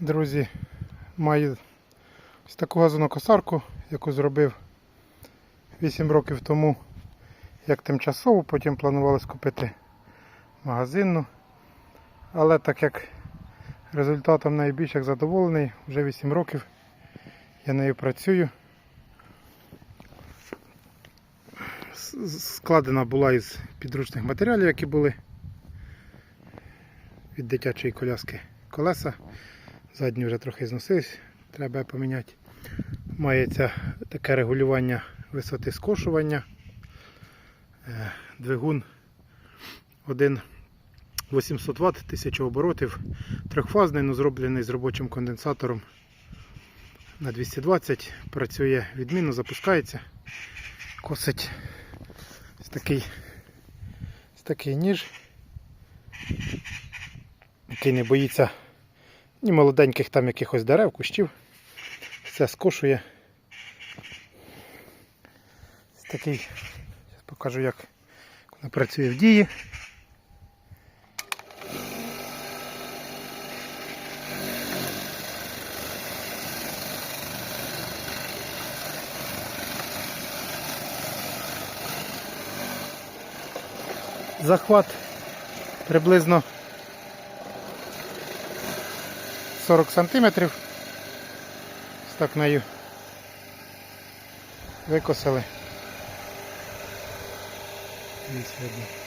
Друзі, маю ось таку газонокосарку, яку зробив 8 років тому, як тимчасово, потім планували скупити магазинну. Але так як результатом найбільш як задоволений, вже 8 років я нею працюю. Складена була із підручних матеріалів, які були від дитячої коляски колеса. Задні вже трохи зносились, треба поміняти. Мається таке регулювання висоти скошування. Е, Двигун 1 800 Вт, 1000 оборотів, трьохфазний, але зроблений з робочим конденсатором на 220. Працює відмінно, запускається, косить ось такий, ось такий ніж, який не боїться ні молоденьких там якихось дерев, кущів. Все скошує. Такий, зараз покажу, як вона працює в дії. Захват приблизно 40 сантиметрів. Так нею викосили. Ось видно.